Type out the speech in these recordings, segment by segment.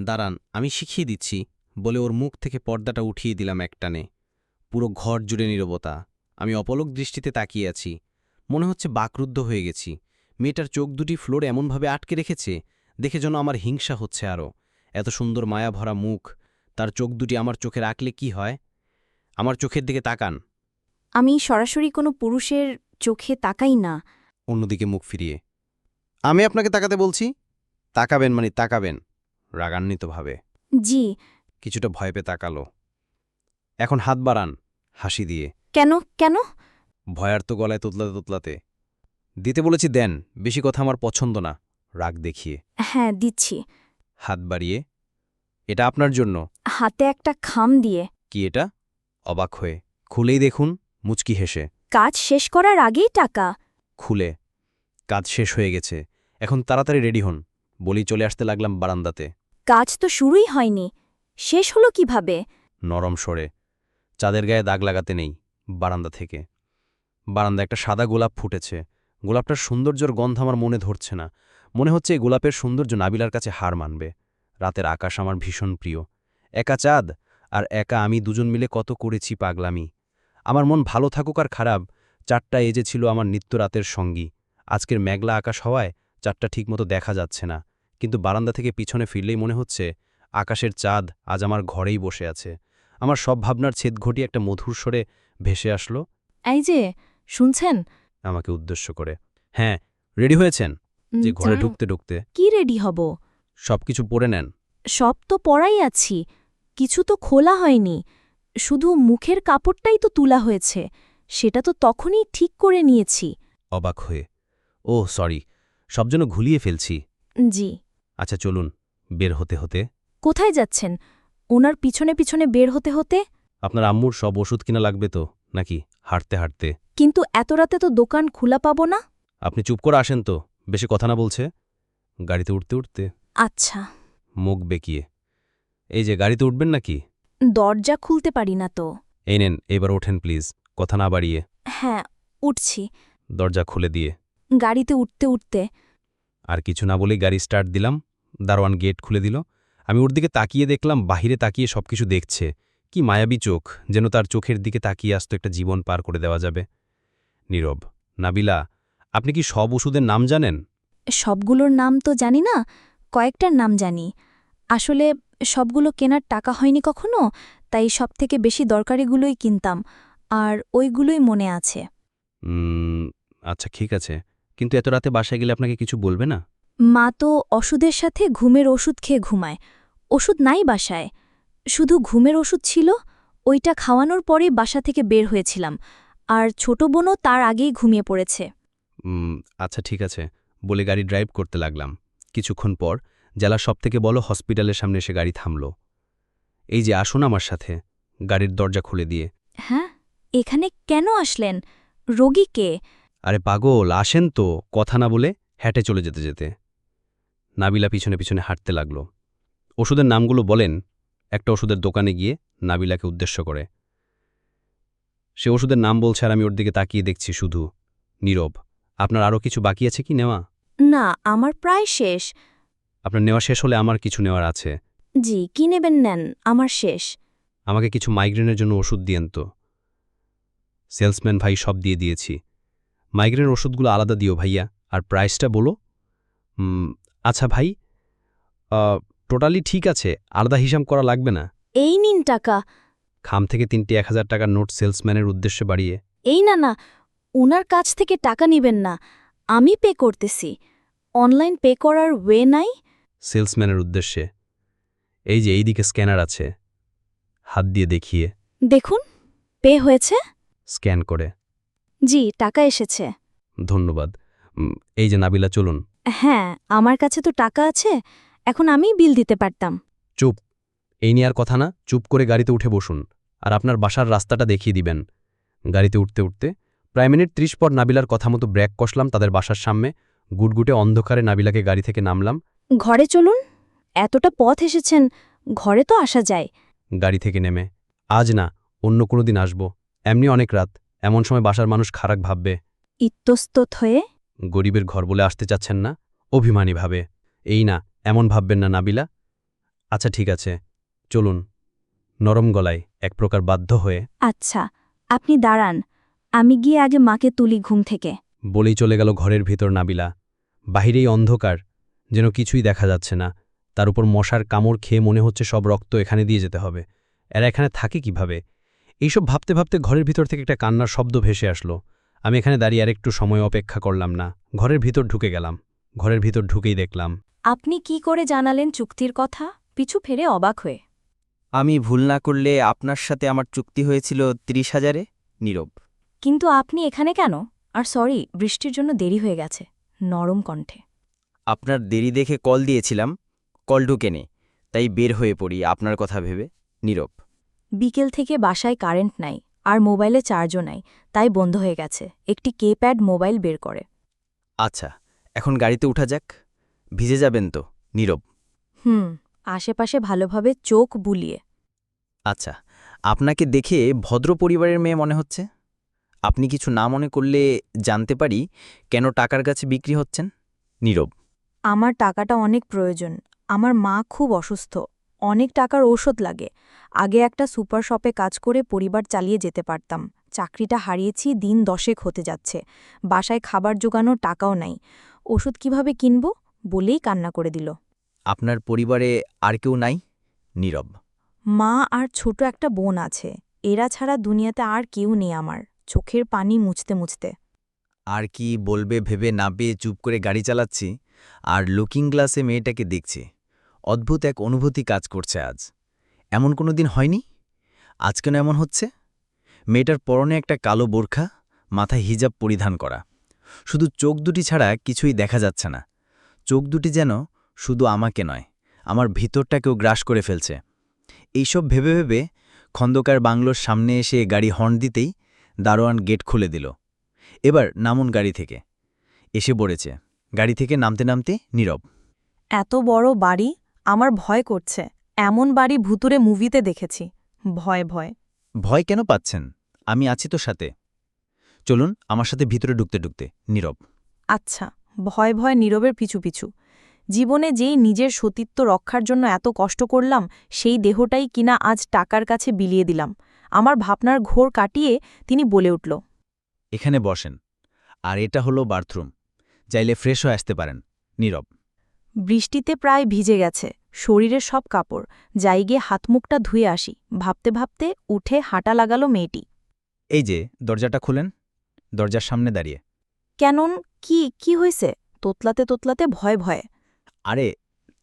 দাঁড়ান আমি শিখিয়ে দিচ্ছি বলে ওর মুখ থেকে পর্দাটা উঠিয়ে দিলাম একটানে পুরো ঘর জুড়ে নীরবতা। আমি অপলক দৃষ্টিতে তাকিয়ে আছি। মনে হচ্ছে বাকরুদ্ধ হয়ে গেছি। মেয়েটার চোখ দুটি ফ্লোরে এমনভাবে আটকে রেখেছে দেখে যেন আমার হিংসা হচ্ছে আরও এত সুন্দর মায়া ভরা মুখ তার চোখ দুটি আমার চোখে রাখলে কি হয়? আমার চোখের দিকে তাকান। আমি সরাসরি কোনো পুরুষের চোখে তাকাই না। অন্যদিকে মুখ ফিরিয়ে। আমি আপনাকে তাকাতে বলছি? তাকাবেন মানে তাকাবেন। রাগান্বিতভাবে। জি। কিছুটা ভয় পেয়ে তাকালো। এখন হাত বাড়ান হাসি দিয়ে। কেন? কেন? ভয়ার্ত গলায় তোতলাতে তোতলাতে। দিতে বলেছি দেন বেশি কথা আমার পছন্দ না। রাগ দেখিয়ে। হ্যাঁ দিচ্ছি। হাত বাড়িয়ে। এটা আপনার জন্য। হাতে একটা খাম দিয়ে। কি এটা? অবাক হয়ে। খুলেই দেখুন মুচকি হেসে। কাজ শেষ করার আগেই টাকা। খুলে। কাজ শেষ হয়ে গেছে। এখন তাড়াতাড়ি রেডি হন। বলি চলে আসতে লাগলাম বারান্দাতে। কাজ তো শুরুই হয়নি। শেষ হলো কীভাবে? নরম সরে। চাঁদের গায়ে দাগ লাগাতে নেই, বারান্দা থেকে। বারান্দা একটা সাদা গোলাপ ফুটেছে। গোলাপটার সৌন্দর্যর গন্ধ আমার মনে ধরছে না। মনে হচ্ছে এই গোলাপের সৌন্দর্য নাবিলার কাছে হার মানবে। রাতের আকাশ আমার ভীষণ প্রিয়। একা চাঁদ আর একা আমি দুজন মিলে কত করেছি পাগলামি। আমার মন ভালো থাকুক আর খারাপ চারটা এজে ছিল আমার নিত্য রাতের সঙ্গী। আজকের মেঘলা আকাশ হওয়ায় চারটা ঠিকমতো দেখা যাচ্ছে না। কিন্তু বারান্দা থেকে পিছনে ফিরলেই মনে হচ্ছে আকাশের চাঁদ আজ আমার ঘরেই বসে আছে। আমার সব ভাবনার ছেদ ঘটিয়ে একটা মধুর স্বরে ভেসে আসলো এই যে শুনছেন? আমাকে উদ্দেশ্য করে। হ্যাঁ রেডি হয়েছেন? যে ঘরে ঢুকতে ঢুকতে। কি রেডি হব? সব কিছু পরে নেন। সব তো পরাই আছি কিছু তো খোলা হয়নি। শুধু মুখের কাপড়টাই তো তুলা হয়েছে সেটা তো তখনই ঠিক করে নিয়েছি। অবাক হয়ে। ও সরি সব যেন ঘুলিয়ে ফেলছি। জি। আচ্ছা চলুন বের হতে হতে। কোথায় যাচ্ছেন? ওনার পিছনে পিছনে বের হতে হতে? আপনার আম্মুর সব ওষুধ কিনা লাগবে তো নাকি হাঁটতে হাঁটতে? কিন্তু এত রাতে তো দোকান খোলা পাবো না? আপনি চুপ করে আসেন তো বেশি কথা না বলছে। গাড়িতে উঠতে উঠতে আচ্ছা। মুখ বেঁকিয়ে। এই যে গাড়িতে উঠবেন নাকি? দরজা খুলতে পারি না তো। এই নেন এবার ওঠেন প্লিজ কথা না বাড়িয়ে। হ্যাঁ উঠছি। দরজা খুলে দিয়ে। গাড়িতে উঠতে উঠতে। আর কিছু না বলেই গাড়ি স্টার্ট দিলাম। দারোয়ান গেট খুলে দিল। আমি ওর দিকে তাকিয়ে দেখলাম বাহিরে তাকিয়ে সবকিছু দেখছে। কি মায়াবী চোখ যেন তার চোখের দিকে তাকিয়ে আসতো একটা জীবন পার করে দেওয়া যাবে। নীরব নাবিলা আপনি কি সব ওষুধের নাম জানেন? সবগুলোর নাম তো জানি না কয়েকটার নাম জানি। আসলে সবগুলো কেনার টাকা হয়নি কখনো তাই সব থেকে বেশি দরকারিগুলোই কিনতাম আর ওইগুলোই মনে আছে। আচ্ছা ঠিক আছে। কিন্তু এত রাতে বাসায় গেলে আপনাকে কিছু বলবে না? মা তো ওষুধের সাথে ঘুমের ওষুধ খেয়ে ঘুমায়। ওষুধ নাই বাসায়। শুধু ঘুমের ওষুধ ছিল ওইটা খাওয়ানোর পরেই বাসা থেকে বের হয়েছিলাম। আর ছোট বোনও তার আগেই ঘুমিয়ে পড়েছে। আচ্ছা ঠিক আছে বলে গাড়ি ড্রাইভ করতে লাগলাম। কিছুক্ষণ পর জেলা সবথেকে বড় হসপিটালের সামনে এসে গাড়ি থামল। এই যে আসুন আমার সাথে গাড়ির দরজা খুলে দিয়ে। হ্যাঁ এখানে কেন আসলেন? রোগী কে? আরে পাগল আসেন তো কথা না বলে হ্যাটে চলে যেতে যেতে। নাবিলা পিছনে পিছনে হাঁটতে লাগল। ওষুধের নামগুলো বলেন একটা ওষুধের দোকানে গিয়ে নাবিলাকে উদ্দেশ্য করে। সে ওষুধের নাম বলছে আর আমি ওর দিকে তাকিয়ে দেখছি শুধু। নীরব আপনার আরও কিছু বাকি আছে কি নেওয়া? না আমার প্রায় শেষ। আপনার নেওয়া শেষ হলে আমার কিছু নেওয়ার আছে। জি কি নেবেন নেন আমার শেষ। আমাকে কিছু মাইগ্রেনের জন্য ওষুধ দিয়েন তো। সেলসম্যান ভাই সব দিয়ে দিয়েছি। মাইগ্রেনের ওষুধগুলো আলাদা দিও ভাইয়া আর প্রাইসটা বলো। আচ্ছা ভাই টোটালি ঠিক আছে আলাদা হিসাব করা লাগবে না। এই নিন টাকা। খাম থেকে তিনটি এক হাজার টাকার নোট সেলসম্যানের উদ্দেশ্যে বাড়িয়ে। এই না না ওনার কাছ থেকে টাকা নিবেন না আমি পে করতেছি। অনলাইন পে করার ওয়ে নাই? সেলসম্যানের উদ্দেশ্যে। এই যে এইদিকে স্ক্যানার আছে হাত দিয়ে দেখিয়ে। দেখুন পে হয়েছে? স্ক্যান করে। জি টাকা এসেছে। ধন্যবাদ। এই যে নাবিলা চলুন। হ্যাঁ আমার কাছে তো টাকা আছে এখন আমি বিল দিতে পারতাম। চুপ। এই নিয়ে আর কথা না চুপ করে গাড়িতে উঠে বসুন আর আপনার বাসার রাস্তাটা দেখিয়ে দিবেন। গাড়িতে উঠতে উঠতে প্রায় মিনিট ত্রিশ পর নাবিলার কথা মতো ব্রেক কষলাম তাদের বাসার সামনে গুটগুটে অন্ধকারে নাবিলাকে গাড়ি থেকে নামলাম। ঘরে চলুন এতটা পথ এসেছেন ঘরে তো আসা যায়। গাড়ি থেকে নেমে আজ না অন্য কোনো দিন আসব এমনি অনেক রাত এমন সময় বাসার মানুষ খারাপ ভাববে। ইত্যস্তত হয়ে গরিবের ঘর বলে আসতে চাচ্ছেন না? অভিমানী ভাবে। এই না এমন ভাববেন না নাবিলা। আচ্ছা ঠিক আছে চলুন। নরম গলায় এক প্রকার বাধ্য হয়ে আচ্ছা আপনি দাঁড়ান আমি গিয়ে আগে মাকে তুলি ঘুম থেকে। বলেই চলে গেল ঘরের ভিতর নাবিলা। বাহিরেই অন্ধকার যেন কিছুই দেখা যাচ্ছে না। তার উপর মশার কামড় খেয়ে মনে হচ্ছে সব রক্ত এখানে দিয়ে যেতে হবে। এরা এখানে থাকে কীভাবে? এইসব ভাবতে ভাবতে ঘরের ভিতর থেকে একটা কান্নার শব্দ ভেসে আসলো। আমি এখানে দাঁড়িয়ে আর একটু সময় অপেক্ষা করলাম না। ঘরের ভিতর ঢুকে গেলাম। ঘরের ভিতর ঢুকেই দেখলাম। আপনি কি করে জানালেন চুক্তির কথা? পিছু ফেরে অবাক হয়ে। আমি ভুল না করলে আপনার সাথে আমার চুক্তি হয়েছিল ত্রিশ হাজারে? নীরব। কিন্তু আপনি এখানে কেন? আর সরি বৃষ্টির জন্য দেরি হয়ে গেছে। নরম কণ্ঠে। আপনার দেরি দেখে কল দিয়েছিলাম। কল ঢুকে নে তাই বের হয়ে পড়ি আপনার কথা ভেবে। নীরব। বিকেল থেকে বাসায় কারেন্ট নাই। আর মোবাইলে চার্জও নাই তাই বন্ধ হয়ে গেছে। একটি কেপ্যাড মোবাইল বের করে। আচ্ছা এখন গাড়িতে উঠা যাক। ভিজে যাবেন তো নীরব। হুম আশেপাশে ভালোভাবে চোখ বুলিয়ে। আচ্ছা আপনাকে দেখে ভদ্র পরিবারের মেয়ে মনে হচ্ছে? আপনি কিছু না মনে করলে জানতে পারি কেন টাকার কাছে বিক্রি হচ্ছেন? নীরব। আমার টাকাটা অনেক প্রয়োজন। আমার মা খুব অসুস্থ। অনেক টাকার ঔষধ লাগে। আগে একটা সুপার শপে কাজ করে পরিবার চালিয়ে যেতে পারতাম। চাকরিটা হারিয়েছি দিন দশেক হতে যাচ্ছে। বাসায় খাবার জোগানোর টাকাও নাই। ওষুধ কীভাবে কিনব? বলেই কান্না করে দিল। আপনার পরিবারে আর কেউ নাই? নীরব। মা আর ছোট একটা বোন আছে। এরা ছাড়া দুনিয়াতে আর কেউ নেই আমার। চোখের পানি মুছতে মুছতে। আর কি বলবে ভেবে না পেয়ে চুপ করে গাড়ি চালাচ্ছি? আর লুকিং গ্লাসে মেয়েটাকে দেখছি। অদ্ভুত এক অনুভূতি কাজ করছে আজ। এমন কোনো দিন হয়নি? আজ কেন এমন হচ্ছে? মেয়েটার পরনে একটা কালো বোরখা, মাথায় হিজাব পরিধান করা। শুধু চোখ দুটি ছাড়া কিছুই দেখা যাচ্ছে না। চোখ দুটি যেন শুধু আমাকে নয়, আমার ভিতরটাকেও গ্রাস করে ফেলছে। এইসব ভেবে ভেবে খন্দকার বাংলোর সামনে এসে গাড়ি হর্ন দিতেই দারোয়ান গেট খুলে দিল। এবার নামুন গাড়ি থেকে। এসে পড়েছে। গাড়ি থেকে নামতে নামতে নীরব। এত বড় বাড়ি? আমার ভয় করছে। এমন বাড়ি ভুতুরে মুভিতে দেখেছি। ভয় ভয়। ভয় কেন পাচ্ছেন? আমি আছি তো সাথে। চলুন আমার সাথে ভিতরে ঢুকতে ঢুকতে। নীরব। আচ্ছা ভয় ভয় নীরবের পিছু পিছু। জীবনে যেই নিজের সতীত্ব রক্ষার জন্য এত কষ্ট করলাম সেই দেহটাই কিনা আজ টাকার কাছে বিলিয়ে দিলাম। আমার ভাবনার ঘোর কাটিয়ে তিনি বলে উঠল এখানে বসেন। আর এটা হলো বাথরুম। চাইলে ফ্রেশ হয়ে আসতে পারেন। নীরব। বৃষ্টিতে প্রায় ভিজে গেছে শরীরের সব কাপড়। যাই গিয়ে হাতমুখটা ধুয়ে আসি। ভাবতে ভাবতে উঠে হাঁটা লাগালো মেয়েটি। এই যে দরজাটা খুলেন। দরজার সামনে দাঁড়িয়ে। কেনন কি কি হয়েছে? তোতলাতে তোতলাতে ভয় ভয়ে। আরে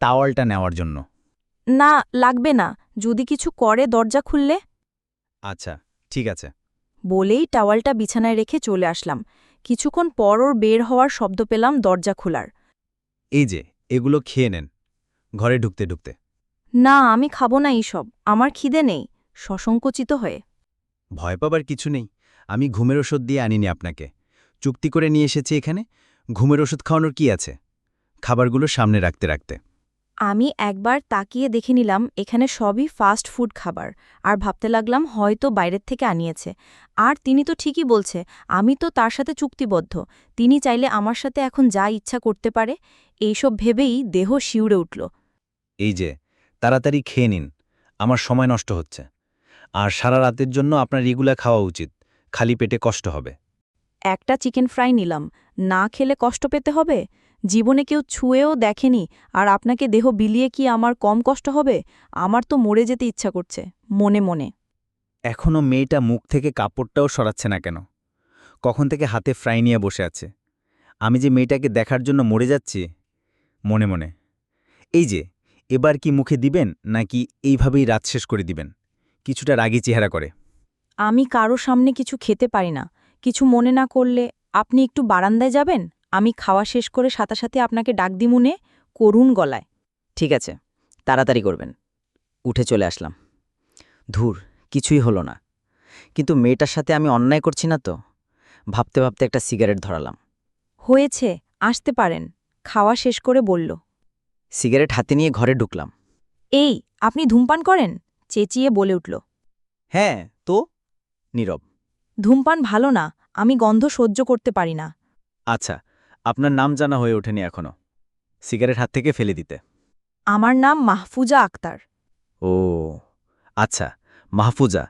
তাওয়ালটা নেওয়ার জন্য। না লাগবে না। যদি কিছু করে দরজা খুললে? আচ্ছা ঠিক আছে। বলেই টাওয়ালটা বিছানায় রেখে চলে আসলাম। কিছুক্ষণ পর ওর বের হওয়ার শব্দ পেলাম দরজা খোলার। এই যে এগুলো খেয়ে নেন ঘরে ঢুকতে ঢুকতে। না আমি খাব না এইসব আমার খিদে নেই সসংকোচিত হয়ে। ভয় পাবার কিছু নেই আমি ঘুমের ওষুধ দিয়ে আনিনি আপনাকে। চুক্তি করে নিয়ে এসেছি এখানে ঘুমের ওষুধ খাওয়ানোর কি আছে? খাবারগুলো সামনে রাখতে রাখতে। আমি একবার তাকিয়ে দেখে নিলাম এখানে সবই ফাস্ট ফুড খাবার। আর ভাবতে লাগলাম হয়তো বাইরের থেকে আনিয়েছে। আর তিনি তো ঠিকই বলছে আমি তো তার সাথে চুক্তিবদ্ধ। তিনি চাইলে আমার সাথে এখন যা ইচ্ছা করতে পারে এইসব ভেবেই দেহ শিউরে উঠল। এই যে তাড়াতাড়ি খেয়ে নিন আমার সময় নষ্ট হচ্ছে। আর সারা রাতের জন্য আপনার রেগুলা খাওয়া উচিত খালি পেটে কষ্ট হবে। একটা চিকেন ফ্রাই নিলাম না খেলে কষ্ট পেতে হবে? জীবনে কেউ ছুঁয়েও দেখেনি আর আপনাকে দেহ বিলিয়ে কি আমার কম কষ্ট হবে? আমার তো মরে যেতে ইচ্ছা করছে মনে মনে। এখনও মেয়েটা মুখ থেকে কাপড়টাও সরাচ্ছে না কেন? কখন থেকে হাতে ফ্রাই নিয়ে বসে আছে? আমি যে মেয়েটাকে দেখার জন্য মরে যাচ্ছি মনে মনে। এই যে এবার কি মুখে দিবেন নাকি এইভাবেই রাত শেষ করে দিবেন? কিছুটা রাগী চেহারা করে। আমি কারও সামনে কিছু খেতে পারি না। কিছু মনে না করলে আপনি একটু বারান্দায় যাবেন? আমি খাওয়া শেষ করে সাথে সাথে আপনাকে ডাক দিমুনে করুণ গলায়। ঠিক আছে তাড়াতাড়ি করবেন। উঠে চলে আসলাম। ধুর কিছুই হলো না। কিন্তু মেয়েটার সাথে আমি অন্যায় করছি না তো? ভাবতে ভাবতে একটা সিগারেট ধরালাম। হয়েছে আসতে পারেন। খাওয়া শেষ করে বলল। সিগারেট হাতে নিয়ে ঘরে ঢুকলাম। এই আপনি ধূমপান করেন? চেঁচিয়ে বলে উঠল। হ্যাঁ তো? নীরব। ধূমপান ভালো না আমি গন্ধ সহ্য করতে পারি না। আচ্ছা আপনার নাম জানা হয়ে ওঠেনি এখনও সিগারেট হাত থেকে ফেলে দিতে। আমার নাম মাহফুজা আক্তার। ও আচ্ছা মাহফুজা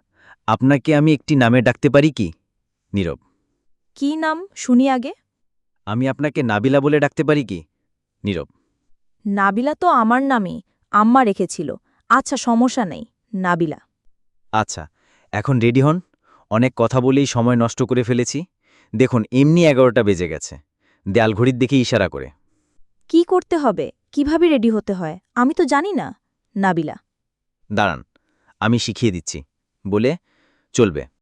আপনাকে আমি একটি নামে ডাকতে পারি কি? নীরব। কি নাম? শুনি আগে। আমি আপনাকে নাবিলা বলে ডাকতে পারি কি? নীরব। নাবিলা তো আমার নামই আম্মা রেখেছিল। আচ্ছা সমস্যা নেই নাবিলা। আচ্ছা এখন রেডি হন। অনেক কথা বলেই সময় নষ্ট করে ফেলেছি। দেখুন এমনি এগারোটা বেজে গেছে। দেয়াল ঘড়ির দিকে ইশারা করে। কি করতে হবে? কীভাবে রেডি হতে হয়? আমি তো জানি না। নাবিলা। দাঁড়ান আমি শিখিয়ে দিচ্ছি। বলে চলবে।